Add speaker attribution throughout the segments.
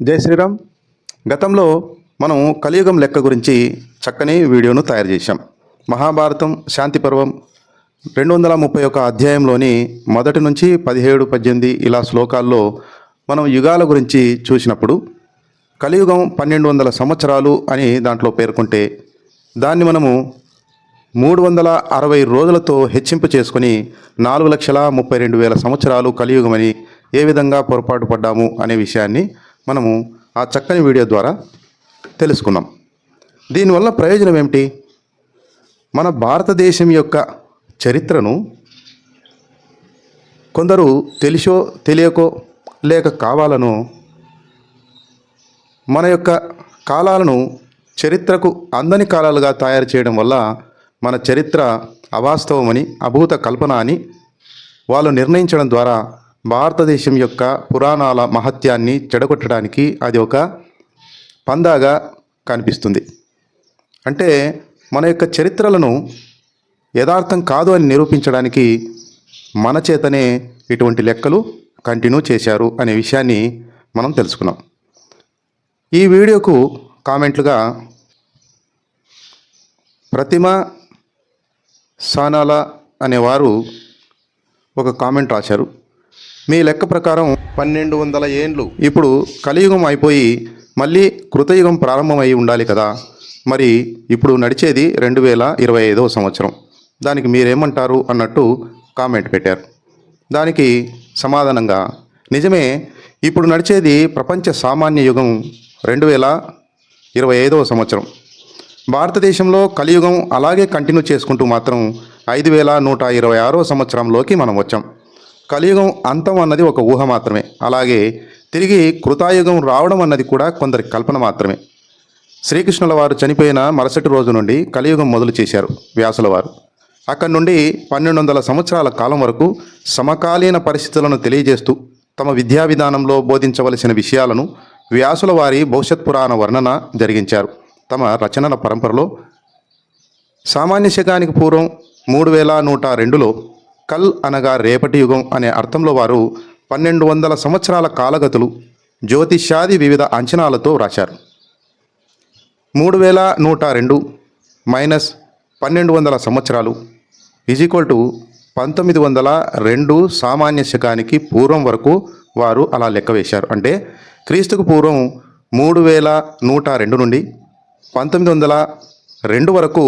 Speaker 1: జై శ్రీరామ్. గతంలో మనం కలియుగం లెక్క గురించి చక్కని వీడియోను తయారు చేశాం. మహాభారతం శాంతి పర్వం రెండు వందల ముప్పై ఒక అధ్యాయంలోని మొదటి నుంచి పదిహేడు పద్దెనిమిది ఇలా శ్లోకాల్లో మనం యుగాల గురించి చూసినప్పుడు కలియుగం పన్నెండు వందల సంవత్సరాలు అని దాంట్లో పేర్కొంటే దాన్ని మనము మూడు వందల అరవై రోజులతో హెచ్చింపు చేసుకొని నాలుగు లక్షల ముప్పై రెండు వేల సంవత్సరాలు కలియుగమని ఏ విధంగా పొరపాటు పడ్డాము అనే విషయాన్ని మనము ఆ చక్కని వీడియో ద్వారా తెలుసుకున్నాం. దీనివల్ల ప్రయోజనం ఏమిటి? మన భారతదేశం యొక్క చరిత్రను కొందరు తెలిసో తెలియకో లేక కావాలనో మన యొక్క కాలాలను చరిత్రకు అందని కాలాలుగా తయారు చేయడం వల్ల మన చరిత్ర అవాస్తవమని అభూత కల్పన అని వాళ్ళు నిర్ణయించడం ద్వారా భారతదేశం యొక్క పురాణాల మహత్యాన్ని చెడగొట్టడానికి అది ఒక పందాగా కనిపిస్తుంది. అంటే మన యొక్క చరిత్రలను యథార్థం కాదు అని నిరూపించడానికి మన చేతనే ఇటువంటి లెక్కలు కంటిన్యూ చేశారు అనే విషయాన్ని మనం తెలుసుకున్నాం. ఈ వీడియోకు కామెంట్లుగా ప్రతిమ సానాల అనేవారు ఒక కామెంట్ రాశారు. మీ లెక్క ప్రకారం పన్నెండు వందల ఏండ్లు. ఇప్పుడు కలియుగం అయిపోయి మళ్ళీ కృతయుగం ప్రారంభమై ఉండాలి కదా. మరి ఇప్పుడు నడిచేది రెండు వేల ఇరవై ఐదవ సంవత్సరం. దానికి మీరేమంటారు అన్నట్టు కామెంట్ పెట్టారు. దానికి సమాధానంగా నిజమే ఇప్పుడు నడిచేది ప్రపంచ సామాన్య యుగం రెండు వేల ఇరవై ఐదవ సంవత్సరం. భారతదేశంలో కలియుగం అలాగే కంటిన్యూ చేసుకుంటూ మాత్రం ఐదు వేల నూట ఇరవై ఆరో సంవత్సరంలోకి మనం వచ్చాం. కలియుగం అంతం అన్నది ఒక ఊహ మాత్రమే. అలాగే తిరిగి కృతాయుగం రావడం అన్నది కూడా కొందరి కల్పన మాత్రమే. శ్రీకృష్ణుల వారు చనిపోయిన మరుసటి రోజు నుండి కలియుగం మొదలు చేశారు వ్యాసుల వారు. అక్కడి నుండి పన్నెండు వందల సంవత్సరాల కాలం వరకు సమకాలీన పరిస్థితులను తెలియజేస్తూ తమ విద్యా విధానంలో బోధించవలసిన విషయాలను వ్యాసుల వారి భవిష్యత్ పురాణ వర్ణన జరిగించారు. తమ రచనల పరంపరలో సామాన్య శకానికి పూర్వం మూడు వేల నూట రెండులో కల్ అనగా రేపటి యుగం అనే అర్థంలో వారు పన్నెండు వందల సంవత్సరాల కాలగతులు జ్యోతిష్యాది వివిధ అంచనాలతో వ్రాశారు మూడు వేల నూట రెండు మైనస్ పన్నెండు వందల సంవత్సరాలు ఈజ్ ఈక్వల్ టు పంతొమ్మిది వందల రెండు సామాన్య శకానికి పూర్వం వరకు వారు అలా లెక్క వేశారు. అంటే క్రీస్తుకు పూర్వం మూడు వేల నూట రెండు నుండి పంతొమ్మిది వందల రెండు వరకు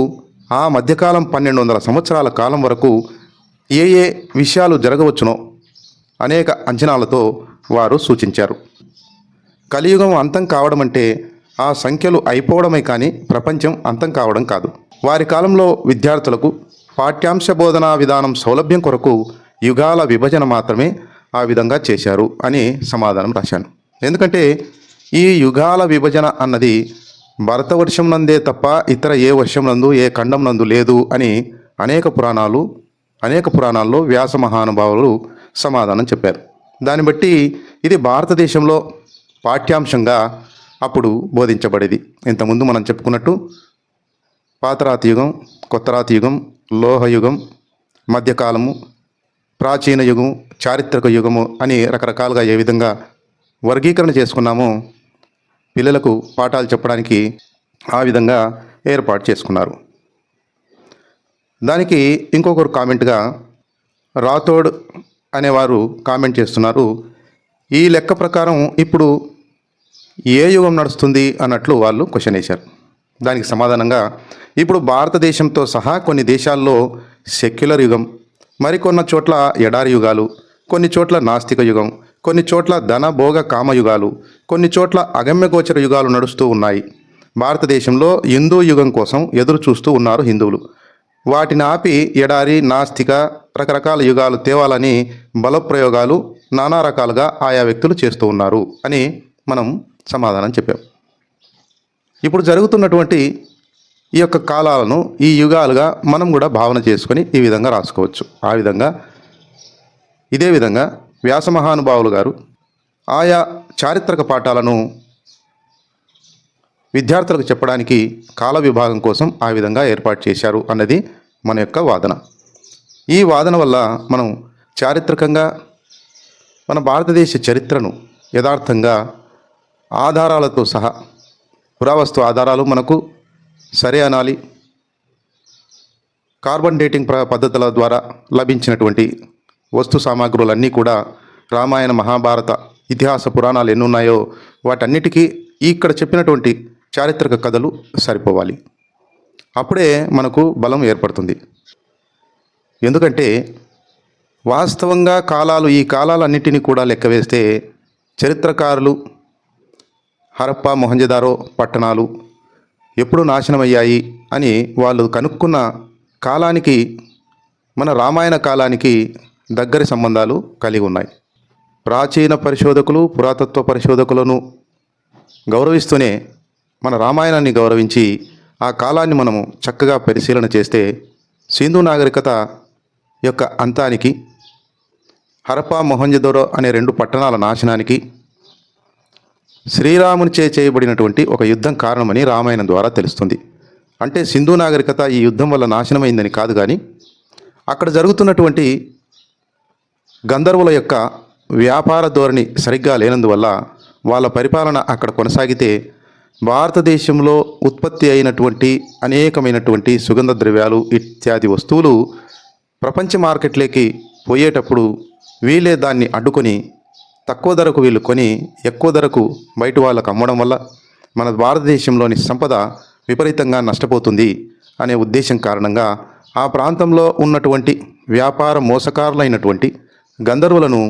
Speaker 1: ఆ మధ్యకాలం పన్నెండు వందల సంవత్సరాల కాలం వరకు ఏ ఏ విషయాలు జరగవచ్చునో అనేక అంచనాలతో వారు సూచించారు. కలియుగం అంతం కావడం అంటే ఆ సంఖ్యలు అయిపోవడమే కానీ ప్రపంచం అంతం కావడం కాదు. వారి కాలంలో విద్యార్థులకు పాఠ్యాంశ బోధనా విధానం సౌలభ్యం కొరకు యుగాల విభజన మాత్రమే ఆ విధంగా చేశారు అని సమాధానం రాశాను. ఎందుకంటే ఈ యుగాల విభజన అన్నది భరతవర్షం నందే తప్ప ఇతర ఏ వర్షం నందు ఏ ఖండం నందు లేదు అని అనేక పురాణాలు అనేక పురాణాల్లో వ్యాస మహానుభావులు సమాధానం చెప్పారు. దాన్ని బట్టి ఇది భారతదేశంలో పాఠ్యాంశంగా అప్పుడు బోధించబడేది. ఇంతకుముందు మనం చెప్పుకున్నట్టు పాతరాతి యుగం కొత్తరాతి యుగం లోహయుగం మధ్యకాలము ప్రాచీన యుగం చారిత్రక యుగము అని రకరకాలుగా ఏ విధంగా వర్గీకరణ చేసుకున్నామో పిల్లలకు పాఠాలు చెప్పడానికి ఆ విధంగా ఏర్పాటు చేసుకున్నారు. దానికి ఇంకొకరు కామెంట్గా రాథోడ్ అనేవారు కామెంట్ చేస్తున్నారు. ఈ లెక్క ప్రకారం ఇప్పుడు ఏ యుగం నడుస్తుంది అన్నట్లు వాళ్ళు క్వశ్చన్ వేశారు. దానికి సమాధానంగా ఇప్పుడు భారతదేశంతో సహా కొన్ని దేశాల్లో సెక్యులర్ యుగం మరికొన్న చోట్ల ఎడారి యుగాలు కొన్ని చోట్ల నాస్తిక యుగం కొన్ని చోట్ల ధన భోగ యుగాలు కొన్ని చోట్ల అగమ్యగోచర యుగాలు నడుస్తూ ఉన్నాయి. భారతదేశంలో హిందూ యుగం కోసం ఎదురు చూస్తూ ఉన్నారు హిందువులు. వాటిని ఆపి ఎడారి నాస్తిక రకరకాల యుగాలు తేవాలని బలప్రయోగాలు నానా రకాలుగా ఆయా వ్యక్తులు చేస్తూ ఉన్నారు అని మనం సమాధానం చెప్పాం. ఇప్పుడు జరుగుతున్నటువంటి ఈ యొక్క కాలాలను ఈ యుగాలుగా మనం కూడా భావన చేసుకొని ఈ విధంగా రాసుకోవచ్చు. ఆ విధంగా ఇదే విధంగా వ్యాస మహానుభావులు గారు ఆయా చారిత్రక పాఠాలను విద్యార్థులకు చెప్పడానికి కాల విభాగం కోసం ఆ విధంగా ఏర్పాటు చేశారు అన్నది మన యొక్క వాదన. ఈ వాదన వల్ల మనం చారిత్రకంగా మన భారతదేశ చరిత్రను యథార్థంగా ఆధారాలతో సహా పురావస్తు ఆధారాలు మనకు సరే అనాలి కార్బన్ డేటింగ్ పద్ధతుల ద్వారా లభించినటువంటి వస్తు సామాగ్రులన్నీ కూడా రామాయణ మహాభారత ఇతిహాస పురాణాలు ఎన్ని ఉన్నాయో వాటన్నిటికీ ఇక్కడ చెప్పినటువంటి చారిత్రక కథలు సరిపోవాలి. అప్పుడే మనకు బలం ఏర్పడుతుంది. ఎందుకంటే వాస్తవంగా కాలాలు ఈ కాలాలన్నిటినీ కూడా లెక్కవేస్తే చరిత్రకారులు హరప్ప మొహంజదారో పట్టణాలు ఎప్పుడు నాశనమయ్యాయి అని వాళ్ళు కనుక్కున్న కాలానికి మన రామాయణ కాలానికి దగ్గరి సంబంధాలు కలిగి ఉన్నాయి. ప్రాచీన పరిశోధకులు పురాతత్వ పరిశోధకులను గౌరవిస్తూనే మన రామాయణాన్ని గౌరవించి ఆ కాలాన్ని మనము చక్కగా పరిశీలన చేస్తే సింధు నాగరికత యొక్క అంతానికి హరపా మొహంజదోరో అనే రెండు పట్టణాల నాశనానికి శ్రీరామునిచే చేయబడినటువంటి ఒక యుద్ధం కారణమని రామాయణం ద్వారా తెలుస్తుంది. అంటే సింధు నాగరికత ఈ యుద్ధం వల్ల నాశనమైందని కాదు కానీ అక్కడ జరుగుతున్నటువంటి గంధర్వుల యొక్క వ్యాపార ధోరణి సరిగ్గా లేనందువల్ల వాళ్ళ పరిపాలన అక్కడ కొనసాగితే భారతదేశంలో ఉత్పత్తి అయినటువంటి అనేకమైనటువంటి సుగంధ ద్రవ్యాలు ఇత్యాది వస్తువులు ప్రపంచ మార్కెట్లోకి పోయేటప్పుడు వీళ్ళే దాన్ని అడ్డుకొని తక్కువ ధరకు వీళ్ళు కొని ఎక్కువ ధరకు బయట వాళ్ళకు అమ్మడం వల్ల మన భారతదేశంలోని సంపద విపరీతంగా నష్టపోతుంది అనే ఉద్దేశం కారణంగా ఆ ప్రాంతంలో ఉన్నటువంటి వ్యాపార మోసకారులైనటువంటి గంధర్వులను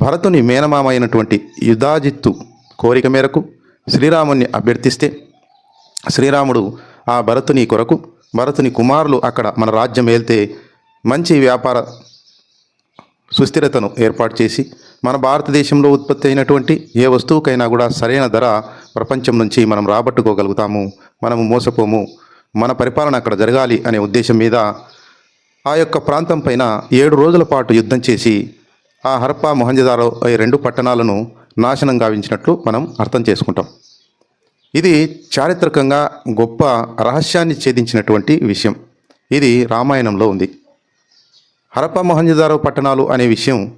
Speaker 1: భరతుని మేనమామ అయినటువంటి యుధాజిత్తు కోరిక మేరకు శ్రీరాముని అభ్యర్థిస్తే శ్రీరాముడు ఆ భరతుని కొరకు భరతుని కుమారులు అక్కడ మన రాజ్యం వెళ్తే మంచి వ్యాపార సుస్థిరతను ఏర్పాటు చేసి మన భారతదేశంలో ఉత్పత్తి అయినటువంటి ఏ వస్తువుకైనా కూడా సరైన ధర ప్రపంచం నుంచి మనం రాబట్టుకోగలుగుతాము మనము మోసపోము మన పరిపాలన అక్కడ జరగాలి అనే ఉద్దేశం మీద ఆ యొక్క ప్రాంతం పైన ఏడు రోజుల పాటు యుద్ధం చేసి ఆ హరప్పా మొహంజదారో ఈ రెండు పట్టణాలను నాశనం గావించినట్లు మనం అర్థం చేసుకుంటాం. ఇది చారిత్రకంగా గొప్ప రహస్యాన్ని ఛేదించినటువంటి విషయం. ఇది రామాయణంలో ఉంది. హరప్ప మొహంజదారో పట్టణాలు అనే విషయం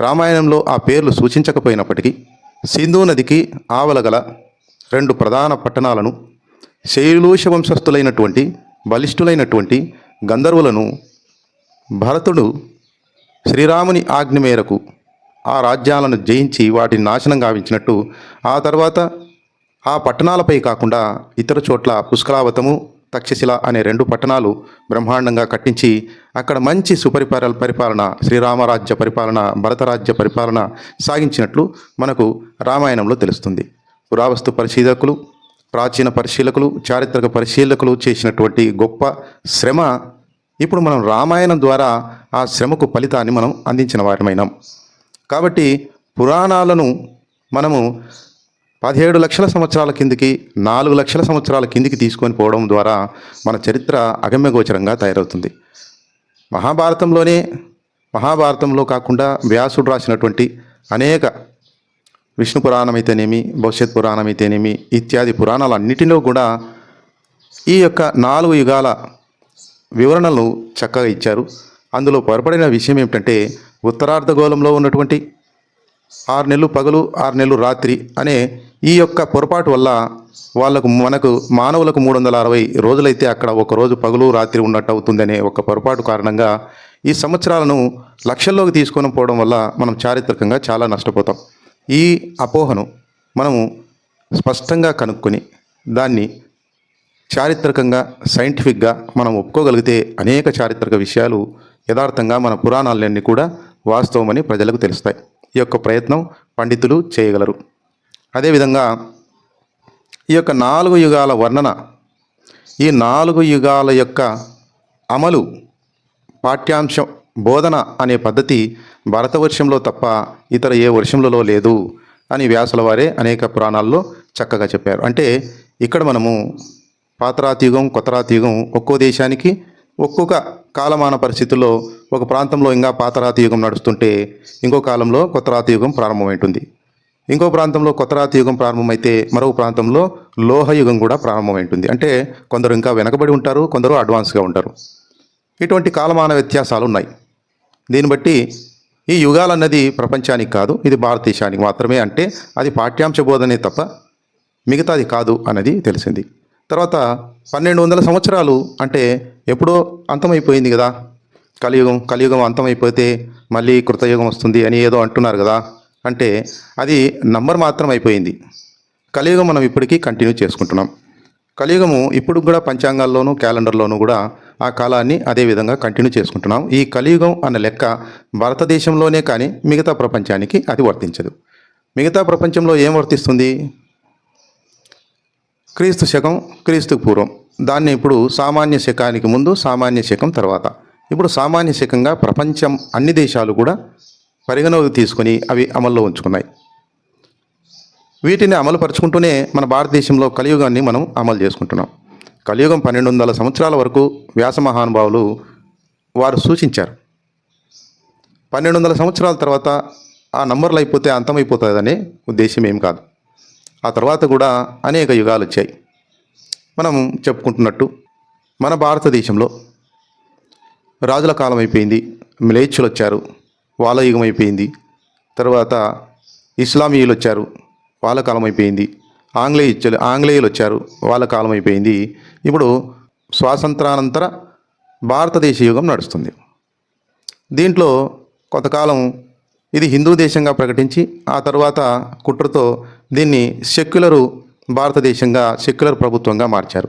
Speaker 1: రామాయణంలో ఆ పేర్లు సూచించకపోయినప్పటికీ సింధు నదికి ఆవలగల రెండు ప్రధాన పట్టణాలను శైలూష వంశస్థులైనటువంటి బలిష్ఠులైనటువంటి గంధర్వులను భరతుడు శ్రీరాముని ఆజ్ఞ మేరకు ఆ రాజ్యాలను జయించి వాటిని నాశనం గావించినట్టు ఆ తర్వాత ఆ పట్టణాలపై కాకుండా ఇతర చోట్ల పుష్కలావతము తక్షశిల అనే రెండు పట్టణాలు బ్రహ్మాండంగా కట్టించి అక్కడ మంచి సుపరిపాలన పరిపాలన శ్రీరామరాజ్య పరిపాలన భరతరాజ్య పరిపాలన సాగించినట్లు మనకు రామాయణంలో తెలుస్తుంది. పురావస్తు పరిశీలకులు ప్రాచీన పరిశీలకులు చారిత్రక పరిశీలకులు చేసినటువంటి గొప్ప శ్రమ ఇప్పుడు మనం రామాయణం ద్వారా ఆ శ్రమకు ఫలితాన్ని మనం అందించిన వారమైనాం. కాబట్టి పురాణాలను మనము పదిహేడు లక్షల సంవత్సరాల కిందికి నాలుగు లక్షల సంవత్సరాల కిందికి తీసుకొని పోవడం ద్వారా మన చరిత్ర అగమ్యగోచరంగా తయారవుతుంది. మహాభారతంలోనే మహాభారతంలో కాకుండా వ్యాసుడు రాసినటువంటి అనేక విష్ణు పురాణం అయితేనేమి భవిష్యత్ పురాణం అయితేనేమి ఇత్యాది పురాణాలన్నిటిలో కూడా ఈ యొక్క నాలుగు యుగాల వివరణలు చక్కగా ఇచ్చారు. అందులో పొరపడిన విషయం ఏమిటంటే ఉత్తరార్ధగోళంలో ఉన్నటువంటి ఆరు నెలలు పగలు ఆరు నెలలు రాత్రి అనే ఈ యొక్క పొరపాటు వల్ల వాళ్ళకు మనకు మానవులకు మూడు వందల అరవై రోజులైతే అక్కడ ఒక రోజు పగలు రాత్రి ఉన్నట్టు అవుతుందనే ఒక పొరపాటు కారణంగా ఈ సంవత్సరాలను లక్షల్లోకి తీసుకొని పోవడం వల్ల మనం చారిత్రకంగా చాలా నష్టపోతాం. ఈ అపోహను మనము స్పష్టంగా కనుక్కొని దాన్ని చారిత్రకంగా సైంటిఫిక్గా మనం ఒప్పుకోగలిగితే అనేక చారిత్రక విషయాలు యథార్థంగా మన పురాణాలన్నీ కూడా వాస్తవమని ప్రజలకు తెలుస్తాయి. ఈ యొక్క ప్రయత్నం పండితులు చేయగలరు. అదేవిధంగా ఈ యొక్క నాలుగు యుగాల వర్ణన ఈ నాలుగు యుగాల యొక్క అమలు పాఠ్యాంశం బోధన అనే పద్ధతి భారతవర్షంలో తప్ప ఇతర ఏ వర్షంలో లేదు అని వ్యాసుల వారే అనేక పురాణాల్లో చక్కగా చెప్పారు. అంటే ఇక్కడ మనము పాతరాతీయుగం కొత్తరాతీయుగం ఒక్కో దేశానికి ఒక్కొక్క కాలమాన పరిస్థితుల్లో ఒక ప్రాంతంలో ఇంకా పాతరాతియుగం నడుస్తుంటే ఇంకో కాలంలో కొత్త రాతి యుగం ప్రారంభమవుతుంది ఇంకో ప్రాంతంలో కొత్త రాతి యుగం ప్రారంభమైతే మరో ప్రాంతంలో లోహయుగం కూడా ప్రారంభమవుతుంది అంటే కొందరు ఇంకా వెనకబడి ఉంటారు కొందరు అడ్వాన్స్గా ఉంటారు. ఇటువంటి కాలమాన వ్యత్యాసాలు ఉన్నాయి. దీన్ని బట్టి ఈ యుగాలన్నది ప్రపంచానికి కాదు ఇది భారతదేశానికి మాత్రమే అంటే అది పాఠ్యాంశ బోధనే తప్ప మిగతాది కాదు అన్నది తెలిసింది. తర్వాత పన్నెండు వందల సంవత్సరాలు అంటే ఎప్పుడో అంతమైపోయింది కదా. కలియుగం కలియుగం అంతమైపోతే మళ్ళీ కృతయుగం వస్తుంది అని ఏదో అంటున్నారు కదా. అంటే అది నంబర్ మాత్రం అయిపోయింది కలియుగం మనం ఇప్పటికీ కంటిన్యూ చేసుకుంటున్నాం. కలియుగము ఇప్పుడు కూడా పంచాంగాల్లోనూ క్యాలెండర్లోనూ కూడా ఆ కాలాన్ని అదే విధంగా కంటిన్యూ చేసుకుంటున్నాం. ఈ కలియుగం అన్న లెక్క భారతదేశంలోనే కానీ మిగతా ప్రపంచానికి అది వర్తించదు. మిగతా ప్రపంచంలో ఏం వర్తిస్తుంది? క్రీస్తు శకం క్రీస్తు పూర్వం. దాన్ని ఇప్పుడు సామాన్య శకానికి ముందు సామాన్య శకం తర్వాత. ఇప్పుడు సామాన్య శకంగా ప్రపంచం అన్ని దేశాలు కూడా పరిగణలోకి తీసుకొని అవి అమల్లో ఉంచుకున్నాయి. వీటిని అమలుపరుచుకుంటూనే మన భారతదేశంలో కలియుగాన్ని మనం అమలు చేసుకుంటున్నాం. కలియుగం పన్నెండు వందల సంవత్సరాల వరకు వ్యాస మహానుభావులు వారు సూచించారు. పన్నెండు వందల సంవత్సరాల తర్వాత ఆ నంబర్లు అయిపోతే అంతమైపోతుందనే ఉద్దేశం ఏం కాదు. ఆ తర్వాత కూడా అనేక యుగాలు వచ్చాయి. మనం చెప్పుకుంటున్నట్టు మన భారతదేశంలో రాజుల కాలం అయిపోయింది మిలేచ్చులు వచ్చారు వాళ్ళ యుగం అయిపోయింది తర్వాత ఇస్లామీయులు వచ్చారు వాళ్ళ కాలం అయిపోయింది ఆంగ్లేయులు ఆంగ్లేయులు వచ్చారు వాళ్ళ కాలం అయిపోయింది. ఇప్పుడు స్వాతంత్రానంతర భారతదేశ యుగం నడుస్తుంది. దీంట్లో కొంతకాలం ఇది హిందూ దేశంగా ప్రకటించి ఆ తర్వాత కుట్రతో దీన్ని సెక్యులరు భారతదేశంగా సెక్యులర్ ప్రభుత్వంగా మార్చారు.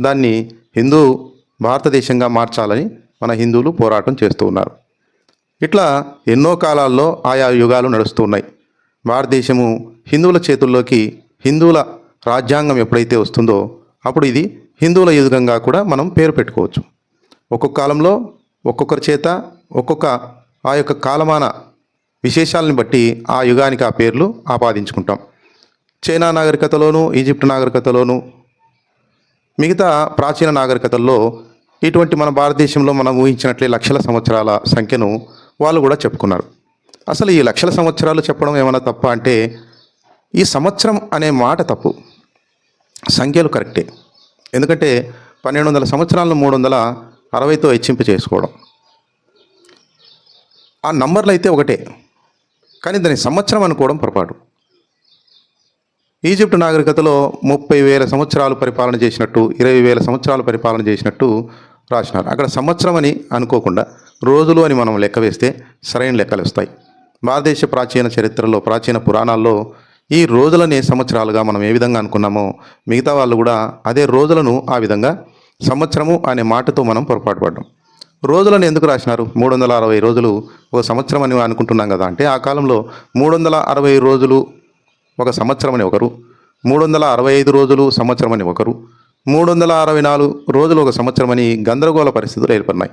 Speaker 1: దాన్ని హిందూ భారతదేశంగా మార్చాలని మన హిందువులు పోరాటం చేస్తూ ఉన్నారు. ఇట్లా ఎన్నో కాలాల్లో ఆయా యుగాలు నడుస్తూ ఉన్నాయి. భారతదేశము హిందువుల చేతుల్లోకి హిందువుల రాజ్యాంగం ఎప్పుడైతే వస్తుందో అప్పుడు ఇది హిందువుల యుగంగా కూడా మనం పేరు పెట్టుకోవచ్చు. ఒక్కొక్క కాలంలో ఒక్కొక్కరి చేత ఒక్కొక్క ఆ యొక్క కాలమాన విశేషాలను బట్టి ఆ యుగానికి ఆ పేర్లు ఆపాదించుకుంటాం. చైనా నాగరికతలోనూ ఈజిప్ట్ నాగరికతలోనూ మిగతా ప్రాచీన నాగరికతల్లో ఇటువంటి మన భారతదేశంలో మనం ఊహించినట్లే లక్షల సంవత్సరాల సంఖ్యను వాళ్ళు కూడా చెప్పుకున్నారు. అసలు ఈ లక్షల సంవత్సరాలు చెప్పడం ఏమైనా తప్ప అంటే ఈ సంవత్సరం అనే మాట తప్పు. సంఖ్యలు కరెక్టే. ఎందుకంటే పన్నెండు వందల సంవత్సరాలను మూడు వందల అరవైతో హెచ్చింపు చేసుకోవడం. ఆ నంబర్లు అయితే ఒకటే. కానీ దాని సంవత్సరం అనుకోవడం పొరపాటు. ఈజిప్ట్ నాగరికతలో ముప్పై వేల సంవత్సరాలు పరిపాలన చేసినట్టు ఇరవై వేల సంవత్సరాలు పరిపాలన చేసినట్టు రాసినారు. అక్కడ సంవత్సరం అని అనుకోకుండా రోజులు అని మనం లెక్క వేస్తే సరైన లెక్కలు వస్తాయి. భారతదేశ ప్రాచీన చరిత్రలో ప్రాచీన పురాణాల్లో ఈ రోజులనే సంవత్సరాలుగా మనం ఏ విధంగా అనుకున్నామో మిగతా వాళ్ళు కూడా అదే రోజులను ఆ విధంగా సంవత్సరము అనే మాటతో మనం పొరపాటు పడ్డాం. రోజులను ఎందుకు రాసినారు? మూడు వందల అరవై రోజులు ఒక సంవత్సరం అని అనుకుంటున్నాం కదా అంటే ఆ కాలంలో మూడు వందల అరవై రోజులు ఒక సంవత్సరం అని ఒకరు మూడు వందల అరవై ఐదు రోజులు సంవత్సరం అని ఒకరు మూడు వందల అరవై నాలుగు రోజులు ఒక సంవత్సరం అని గందరగోళ పరిస్థితులు ఏర్పడినాయి.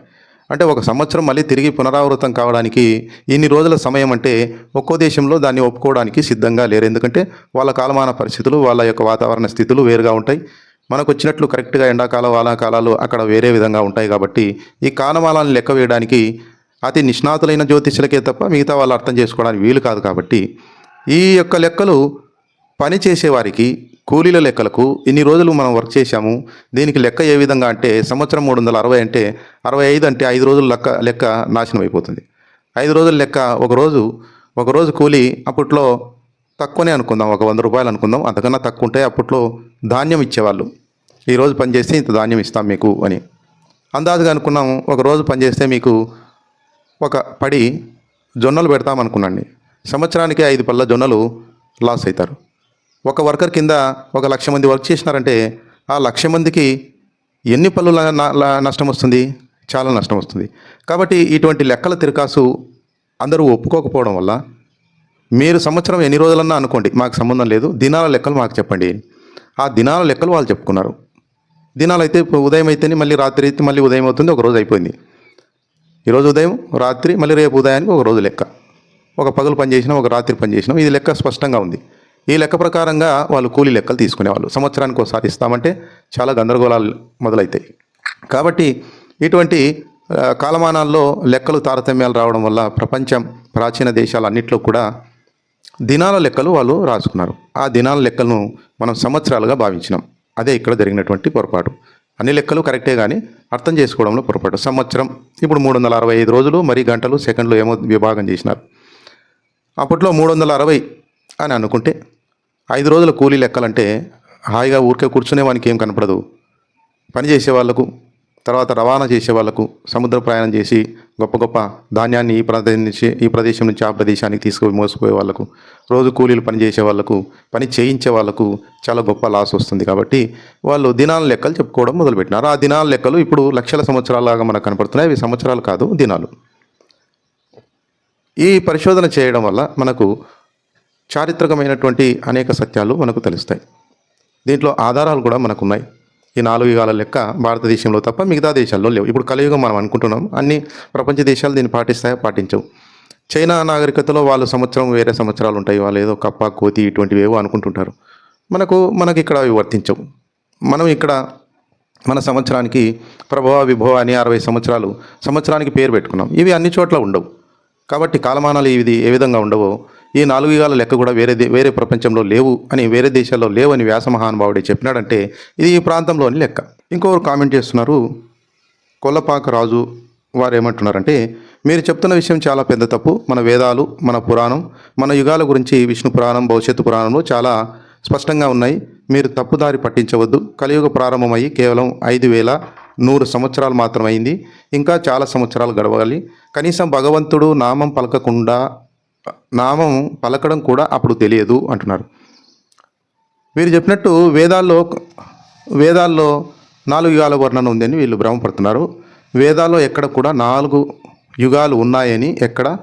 Speaker 1: అంటే ఒక సంవత్సరం మళ్ళీ తిరిగి పునరావృతం కావడానికి ఇన్ని రోజుల సమయం అంటే ఒక్కో దేశంలో దాన్ని ఒప్పుకోవడానికి సిద్ధంగా లేరు. ఎందుకంటే వాళ్ళ కాలమాన పరిస్థితులు వాళ్ళ యొక్క వాతావరణ స్థితులు వేరుగా ఉంటాయి. మనకు వచ్చినట్లు కరెక్ట్గా ఎండాకాలం వానాకాలాలు అక్కడ వేరే విధంగా ఉంటాయి కాబట్టి ఈ కాలమానాలను లెక్క వేయడానికి అతి నిష్ణాతులైన జ్యోతిష్యులకే తప్ప మిగతా వాళ్ళు అర్థం చేసుకోవడానికి వీలు కాదు కాబట్టి ఈ యొక్క లెక్కలు పని చేసేవారికి కూలీల లెక్కలకు ఇన్ని రోజులు మనం వర్క్ చేశాము. దీనికి లెక్క ఏ విధంగా అంటే సంవత్సరం మూడు వందల అరవై అంటే అరవై ఐదు అంటే ఐదు రోజుల లెక్క లెక్క నాశనం అయిపోతుంది. ఐదు రోజుల లెక్క ఒక రోజు ఒక రోజు కూలి అప్పట్లో తక్కువనే అనుకుందాం ఒక వంద రూపాయలు అనుకుందాం. అంతకన్నా తక్కువ ఉంటే అప్పట్లో ధాన్యం ఇచ్చేవాళ్ళు. ఈరోజు పనిచేస్తే ఇంత ధాన్యం ఇస్తాం మీకు అని. అందాజుగా అనుకున్నాము ఒక రోజు మీకు ఒక పడి జొన్నలు పెడతామనుకున్నాండి. సంవత్సరానికి ఐదు పళ్ళ జొన్నలు లాస్ అవుతారు ఒక వర్కర్ కింద ఒక లక్ష మంది వర్క్ చేసినారంటే ఆ లక్ష మందికి ఎన్ని పళ్ళు నష్టం వస్తుంది? చాలా నష్టం వస్తుంది. కాబట్టి ఇటువంటి లెక్కల తిరకాసు అందరూ ఒప్పుకోకపోవడం వల్ల మీరు సంవత్సరం ఎన్ని రోజులన్నా అనుకోండి మాకు సంబంధం లేదు దినాల లెక్కలు మాకు చెప్పండి. ఆ దినాల లెక్కలు వాళ్ళు చెప్పుకున్నారు. దినాలు అయితే ఇప్పుడు ఉదయం అయితేనే మళ్ళీ రాత్రి అయితే మళ్ళీ ఉదయం అవుతుంది ఒక రోజు అయిపోయింది. ఈరోజు ఉదయం రాత్రి మళ్ళీ రేపు ఉదయానికి ఒక రోజు లెక్క. ఒక పగలు పనిచేసినాం ఒక రాత్రి పని చేసినాం ఇది లెక్క స్పష్టంగా ఉంది. ఈ లెక్క ప్రకారంగా వాళ్ళు కూలీ లెక్కలు తీసుకునేవాళ్ళు. సంవత్సరానికి ఒకసారి ఇస్తామంటే చాలా గందరగోళాలు మొదలవుతాయి కాబట్టి ఇటువంటి కాలమానాల్లో లెక్కలు తారతమ్యాలు రావడం వల్ల ప్రపంచం ప్రాచీన దేశాలన్నింటిలో కూడా దినాల లెక్కలు వాళ్ళు రాసుకున్నారు. ఆ దినాల లెక్కలను మనం సంవత్సరాలుగా భావించినాం. అదే ఇక్కడ జరిగినటువంటి పొరపాటు. అన్ని లెక్కలు కరెక్టే కానీ అర్థం చేసుకోవడంలో పొరపాటు. సంవత్సరం ఇప్పుడు మూడు వందల అరవై ఐదు రోజులు మరి గంటలు సెకండ్లు ఏమో విభాగం చేసినారు. అప్పట్లో మూడు వందల అరవై అని అనుకుంటే ఐదు రోజుల కూలీ లెక్కలంటే హాయిగా ఊరికే కూర్చునే వానికి ఏం కనపడదు. పని చేసే వాళ్ళకు తర్వాత రవాణా చేసే వాళ్ళకు సముద్ర ప్రయాణం చేసి గొప్ప గొప్ప ధాన్యాన్ని ఈ ప్రదేశం నుంచి ఈ ప్రదేశం నుంచి ఆ ప్రదేశానికి తీసుకుపోయి మోసుకుపోయే వాళ్ళకు రోజు కూలీలు పని చేసే వాళ్ళకు పని చేయించే వాళ్ళకు చాలా గొప్ప లాస్ వస్తుంది కాబట్టి వాళ్ళు దినాల లెక్కలు చెప్పుకోవడం మొదలుపెట్టినారు. ఆ దినాల లెక్కలు ఇప్పుడు లక్షల సంవత్సరాలుగా మనకు కనపడుతున్నాయి. అవి సంవత్సరాలు కాదు దినాలు. ఈ పరిశోధన చేయడం వల్ల మనకు చారిత్రకమైనటువంటి అనేక సత్యాలు మనకు తెలుస్తాయి. దీంట్లో ఆధారాలు కూడా మనకు ఉన్నాయి ఈ నాలుగు యుగాల లెక్క భారతదేశంలో తప్ప మిగతా దేశాల్లో లేవు. ఇప్పుడు కలియుగం మనం అనుకుంటున్నాం. అన్ని ప్రపంచ దేశాలు దీన్ని పాటిస్తాయో? పాటించవు. చైనా నాగరికతలో వాళ్ళు సంవత్సరం వేరే సంవత్సరాలు ఉంటాయి. వాళ్ళు ఏదో కప్ప కోతి ఇటువంటివి ఏవో అనుకుంటుంటారు. మనకు మనకి ఇక్కడ అవి వర్తించవు. మనం ఇక్కడ మన సంవత్సరానికి ప్రభవ విభవ అని అరవై సంవత్సరాలు సంవత్సరానికి పేరు పెట్టుకున్నాం. ఇవి అన్ని చోట్ల ఉండవు. కాబట్టి కాలమానాలు ఇది ఏ విధంగా ఉండవో ఈ నాలుగు యుగాల లెక్క కూడా వేరే దే- వేరే ప్రపంచంలో లేవు అని వేరే దేశాల్లో లేవు అని వ్యాస మహానుభావుడే చెప్పినాడంటే ఇది ఈ ప్రాంతంలోని లెక్క. ఇంకొకరు కామెంట్ చేస్తున్నారు కొల్లపాక రాజు వారు ఏమంటున్నారంటే మీరు చెప్తున్న విషయం చాలా పెద్ద తప్పు. మన వేదాలు మన పురాణం మన యుగాల గురించి విష్ణు పురాణం భవిష్యత్తు పురాణంలో చాలా స్పష్టంగా ఉన్నాయి. మీరు తప్పుదారి పట్టించవద్దు. కలియుగ ప్రారంభమయ్యి కేవలం ఐదు వేల నూరు సంవత్సరాలు మాత్రమైంది. ఇంకా చాలా సంవత్సరాలు గడవాలి. కనీసం భగవంతుడు నామం పలకకుండా నామం పలకడం కూడా అప్పుడు తెలియదు అంటున్నారు. వీరు చెప్పినట్టు వేదాల్లో వేదాల్లో నాలుగు యుగాల వర్ణన ఉందని వీళ్ళు భ్రమపడుతున్నారు. వేదాల్లో ఎక్కడ కూడా నాలుగు యుగాలు ఉన్నాయని ఎక్కడ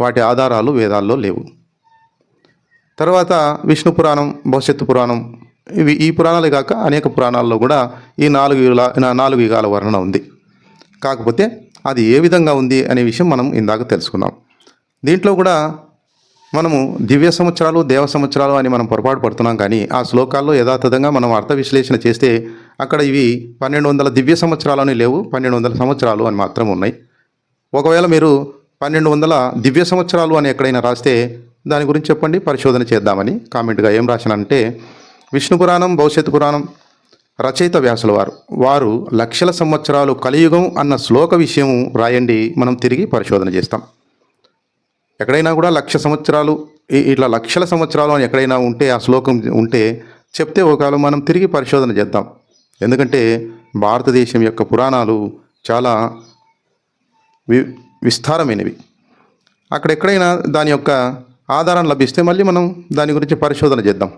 Speaker 1: వాటి ఆధారాలు వేదాల్లో లేవు. తర్వాత విష్ణు పురాణం భవిష్యత్తు పురాణం ఇవి ఈ పురాణాలే కాక అనేక పురాణాల్లో కూడా ఈ నాలుగు యుగాల నాలుగు యుగాల వర్ణన ఉంది. కాకపోతే అది ఏ విధంగా ఉంది అనే విషయం మనం ఇందాక తెలుసుకున్నాం. దీంట్లో కూడా మనము దివ్య సంవత్సరాలు దేవ సంవత్సరాలు అని మనం పొరపాటు పడుతున్నాం కానీ ఆ శ్లోకాల్లో యథాతథంగా మనం అర్థ విశ్లేషణ చేస్తే అక్కడ ఇవి పన్నెండు వందల దివ్య సంవత్సరాలు అని లేవు పన్నెండు వందల సంవత్సరాలు అని మాత్రం ఉన్నాయి. ఒకవేళ మీరు పన్నెండు వందల దివ్య సంవత్సరాలు అని ఎక్కడైనా రాస్తే దాని గురించి చెప్పండి పరిశోధన చేద్దామని కామెంట్గా ఏం రాశానంటే విష్ణు పురాణం భవిష్యత్తు పురాణం రచయిత వ్యాసుల వారు. వారు లక్షల సంవత్సరాలు కలియుగం అన్న శ్లోక విషయం రాయండి మనం తిరిగి పరిశోధన చేస్తాం. ఎక్కడైనా కూడా లక్ష సంవత్సరాలు ఇట్లా లక్షల సంవత్సరాలు అని ఎక్కడైనా ఉంటే ఆ శ్లోకం ఉంటే చెప్తే ఒకవేళ మనం తిరిగి పరిశోధన చేద్దాం. ఎందుకంటే భారతదేశం యొక్క పురాణాలు చాలా వి విస్తారమైనవి. అక్కడ ఎక్కడైనా దాని యొక్క ఆధారం లభిస్తే మళ్ళీ మనం దాని గురించి పరిశోధన చేద్దాం.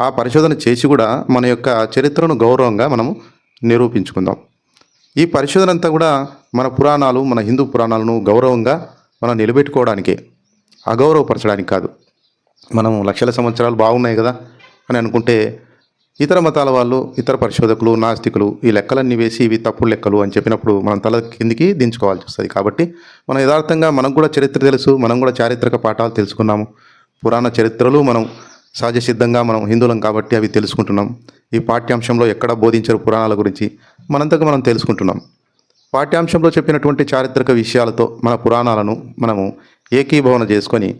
Speaker 1: ఆ పరిశోధన చేసి కూడా మన యొక్క చరిత్రను గౌరవంగా మనము నిరూపించుకుందాం. ఈ పరిశోధన అంతా కూడా మన పురాణాలు మన హిందూ పురాణాలను గౌరవంగా మనం నిలబెట్టుకోవడానికే అగౌరవపరచడానికి కాదు. మనం లక్షల సంవత్సరాలు బాగున్నాయి కదా అని అనుకుంటే ఇతర మతాల వాళ్ళు ఇతర పరిశోధకులు నాస్తికులు ఈ లెక్కలన్నీ వేసి ఇవి తప్పుడు లెక్కలు అని చెప్పినప్పుడు మనం తల కిందికి దించుకోవాల్సి వస్తుంది. కాబట్టి మనం యథార్థంగా మనకు కూడా చరిత్ర తెలుసు మనం కూడా చారిత్రక పాఠాలు తెలుసుకున్నాము. పురాణ చరిత్రలు మనం సహజ సిద్ధంగా మనం హిందువులం కాబట్టి అవి తెలుసుకుంటున్నాం. ఈ పాఠ్యాంశంలో ఎక్కడ బోధించరు పురాణాల గురించి మనంతకు మనం తెలుసుకుంటున్నాం. పాఠ్యాంశంలో చెప్పినటువంటి చారిత్రక విషయాలతో మన పురాణాలను మనము ఏకీభవన చేసుకొని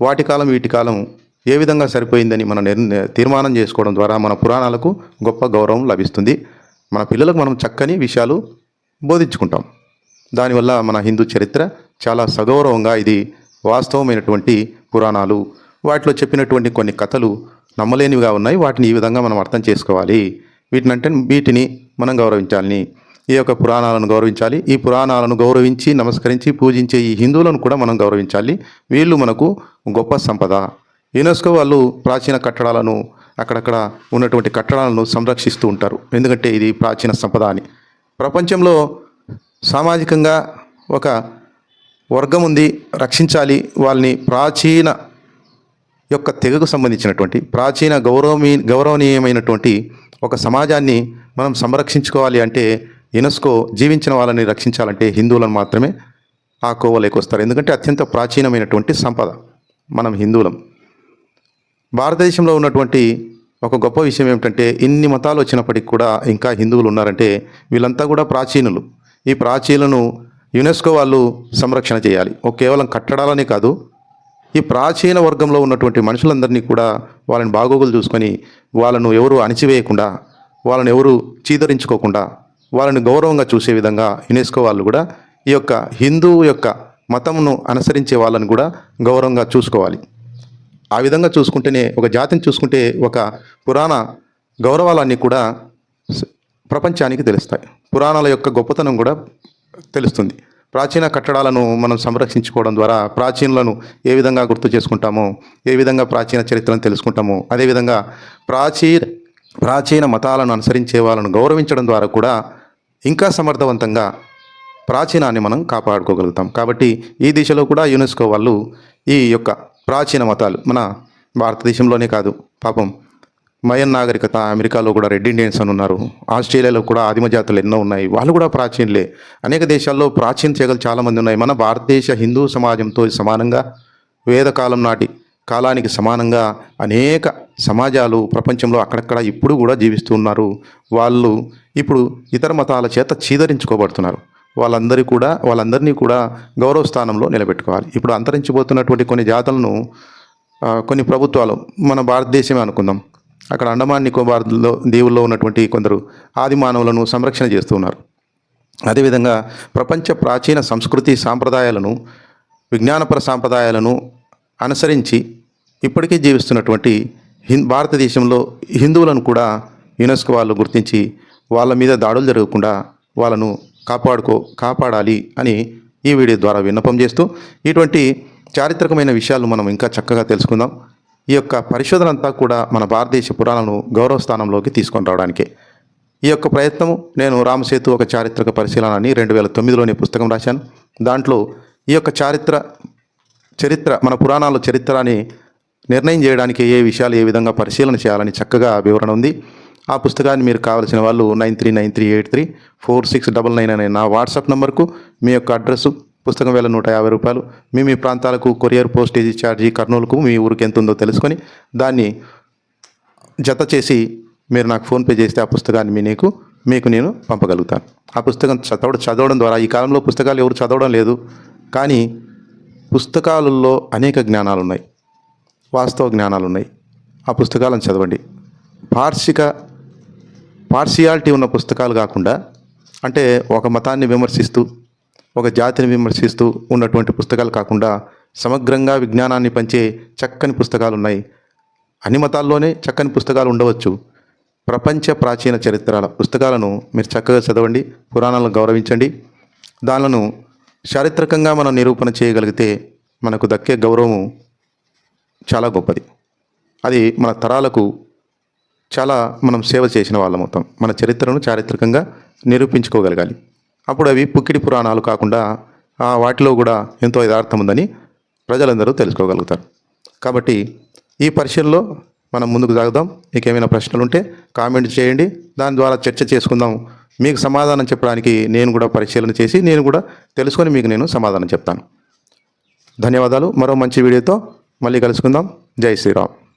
Speaker 1: వాటి కాలం వీటి కాలం ఏ విధంగా సరిపోయిందని మనం తీర్మానం చేసుకోవడం ద్వారా మన పురాణాలకు గొప్ప గౌరవం లభిస్తుంది. మన పిల్లలకు మనం చక్కని విషయాలు బోధించుకుంటాం. దానివల్ల మన హిందూ చరిత్ర చాలా సగౌరవంగా ఇది వాస్తవమైనటువంటి పురాణాలు వాటిలో చెప్పినటువంటి కొన్ని కథలు నమ్మలేనివిగా ఉన్నాయి. వాటిని ఈ విధంగా మనం అర్థం చేసుకోవాలి. వీటిని అంటే వీటిని మనం గౌరవించాలని ఈ యొక్క పురాణాలను గౌరవించాలి. ఈ పురాణాలను గౌరవించి నమస్కరించి పూజించే ఈ హిందువులను కూడా మనం గౌరవించాలి. వీళ్ళు మనకు గొప్ప సంపద. యునెస్కో వాళ్ళు ప్రాచీన కట్టడాలను అక్కడక్కడ ఉన్నటువంటి కట్టడాలను సంరక్షిస్తూ ఉంటారు. ఎందుకంటే ఇది ప్రాచీన సంపద అని. ప్రపంచంలో సామాజికంగా ఒక వర్గం ఉంది. రక్షించాలి. వాళ్ళని ప్రాచీన యొక్క తెగకు సంబంధించినటువంటి ప్రాచీన గౌరవమీ గౌరవనీయమైనటువంటి ఒక సమాజాన్ని మనం సంరక్షించుకోవాలి అంటే యునెస్కో జీవించిన వాళ్ళని రక్షించాలంటే హిందువులను మాత్రమే ఆ కోవలోకి వస్తారు. ఎందుకంటే అత్యంత ప్రాచీనమైనటువంటి సంపద మనం హిందువులం. భారతదేశంలో ఉన్నటువంటి ఒక గొప్ప విషయం ఏమిటంటే ఇన్ని మతాలు వచ్చినప్పటికి కూడా ఇంకా హిందువులు ఉన్నారంటే వీళ్ళంతా కూడా ప్రాచీనులు. ఈ ప్రాచీనులను యునెస్కో వాళ్ళు సంరక్షణ చేయాలి. ఓ కేవలం కట్టడాలనే కాదు ఈ ప్రాచీన వర్గంలో ఉన్నటువంటి మనుషులందరినీ కూడా వాళ్ళని బాగోగులు చూసుకొని వాళ్ళను ఎవరు అణిచివేయకుండా వాళ్ళని ఎవరు చీదరించుకోకుండా వాళ్ళని గౌరవంగా చూసే విధంగా యునెస్కో వాళ్ళు కూడా ఈ యొక్క హిందూ యొక్క మతంను అనుసరించే వాళ్ళని కూడా గౌరవంగా చూసుకోవాలి. ఆ విధంగా చూసుకుంటేనే ఒక జాతిని చూసుకుంటే ఒక పురాణ గౌరవాలన్నీ కూడా ప్రపంచానికి తెలుస్తాయి. పురాణాల యొక్క గొప్పతనం కూడా తెలుస్తుంది. ప్రాచీన కట్టడాలను మనం సంరక్షించుకోవడం ద్వారా ప్రాచీనులను ఏ విధంగా గుర్తు చేసుకుంటామో ఏ విధంగా ప్రాచీన చరిత్రను తెలుసుకుంటామో అదేవిధంగా ప్రాచీన ప్రాచీన మతాలను అనుసరించే వాళ్ళను గౌరవించడం ద్వారా కూడా ఇంకా సమర్థవంతంగా ప్రాచీనాన్ని మనం కాపాడుకోగలుగుతాం. కాబట్టి ఈ దిశలో కూడా యునెస్కో వాళ్ళు ఈ యొక్క ప్రాచీన మతాలు మన భారతదేశంలోనే కాదు పాపం మయన్ నాగరికత అమెరికాలో కూడా రెడ్ ఇండియన్స్ అని ఉన్నారు. ఆస్ట్రేలియాలో కూడా ఆదిమ జాతులు ఎన్నో ఉన్నాయి. వాళ్ళు కూడా ప్రాచీనలే. అనేక దేశాల్లో ప్రాచీన తెగలు చాలామంది ఉన్నాయి. మన భారతదేశ హిందూ సమాజంతో సమానంగా వేదకాలం నాటి కాలానికి సమానంగా అనేక సమాజాలు ప్రపంచంలో అక్కడక్కడ ఇప్పుడు కూడా జీవిస్తూ ఉన్నారు. వాళ్ళు ఇప్పుడు ఇతర మతాల చేత చీదరించుకోబడుతున్నారు. వాళ్ళందరి కూడా వాళ్ళందరినీ కూడా గౌరవ స్థానంలో నిలబెట్టుకోవాలి. ఇప్పుడు అంతరించిపోతున్నటువంటి కొన్ని జాతులను కొన్ని ప్రభుత్వాలు మన భారతదేశమే అనుకుందాం. అక్కడ అండమాన్ నికోబార్లో దీవుల్లో ఉన్నటువంటి కొందరు ఆది మానవులను సంరక్షణ చేస్తూ ఉన్నారు అదేవిధంగా ప్రపంచ ప్రాచీన సంస్కృతి సాంప్రదాయాలను విజ్ఞానపర సాంప్రదాయాలను అనుసరించి ఇప్పటికీ జీవిస్తున్నటువంటి హిం భారతదేశంలో హిందువులను కూడా యునెస్కో వాళ్ళు గుర్తించి వాళ్ళ మీద దాడులు జరగకుండా వాళ్ళను కాపాడుకో కాపాడాలి అని ఈ వీడియో ద్వారా విన్నపం చేస్తూ ఇటువంటి చారిత్రకమైన విషయాలు మనం ఇంకా చక్కగా తెలుసుకుందాం. ఈ యొక్క పరిశోధన అంతా కూడా మన భారతదేశ పురాణాలను గౌరవ స్థానంలోకి తీసుకొని రావడానికే. ఈ యొక్క ప్రయత్నము నేను రామసేతు ఒక చారిత్రక పరిశీలన అని రెండు వేల తొమ్మిదిలోనే పుస్తకం రాశాను. దాంట్లో ఈ యొక్క చారిత్ర చరిత్ర మన పురాణాల చరిత్రని నిర్ణయం చేయడానికి ఏ విషయాలు ఏ విధంగా పరిశీలన చేయాలని చక్కగా వివరణ ఉంది. ఆ పుస్తకాన్ని మీరు కావాల్సిన వాళ్ళు nine three nine three eight three four six double nine అనే నా వాట్సాప్ నెంబర్కు మీ యొక్క అడ్రస్సు పుస్తకం వేల నూట యాభై రూపాయలు. మీ మీ ప్రాంతాలకు కొరియర్ పోస్టేజీ ఛార్జీ కర్నూలుకు మీ ఊరికి ఎంత ఉందో తెలుసుకొని దాన్ని జత చేసి మీరు నాకు ఫోన్పే చేస్తే ఆ పుస్తకాన్ని మీ నీకు మీకు నేను పంపగలుగుతాను. ఆ పుస్తకం చదవడం చదవడం ద్వారా ఈ కాలంలో పుస్తకాలు ఎవరు చదవడం లేదు కానీ పుస్తకాలలో అనేక జ్ఞానాలు ఉన్నాయి వాస్తవ జ్ఞానాలు ఉన్నాయి ఆ పుస్తకాలను చదవండి. పార్షిక పార్షియాలిటీ ఉన్న పుస్తకాలు కాకుండా అంటే ఒక మతాన్ని విమర్శిస్తూ ఒక జాతిని విమర్శిస్తూ ఉన్నటువంటి పుస్తకాలు కాకుండా సమగ్రంగా విజ్ఞానాన్ని పంచే చక్కని పుస్తకాలు ఉన్నాయి అన్ని మతాల్లోనే చక్కని పుస్తకాలు ఉండవచ్చు. ప్రపంచ ప్రాచీన చరిత్రల పుస్తకాలను మీరు చక్కగా చదవండి పురాణాలను గౌరవించండి. దానిలను చారిత్రకంగా మనం నిరూపణ చేయగలిగితే మనకు దక్కే గౌరవం చాలా గొప్పది. అది మన తరాలకు చాలా మనం సేవ చేసిన వాళ్ళం అవుతాం మన చరిత్రను చారిత్రకంగా నిరూపించుకోగలగాలి. అప్పుడు అవి పుక్కిడి పురాణాలు కాకుండా వాటిలో కూడా ఎంతో యథార్థం ఉందని ప్రజలందరూ తెలుసుకోగలుగుతారు. కాబట్టి ఈ పరిశీలనలో మనం ముందుకు సాగుదాం. మీకు ఏమైనా ప్రశ్నలు ఉంటే కామెంట్ చేయండి. దాని ద్వారా చర్చ చేసుకుందాం. మీకు సమాధానం చెప్పడానికి నేను కూడా పరిశీలన చేసి నేను కూడా తెలుసుకొని మీకు నేను సమాధానం చెప్తాను. ధన్యవాదాలు. మరో మంచి వీడియోతో మళ్ళీ కలుసుకుందాం. జై శ్రీరామ్.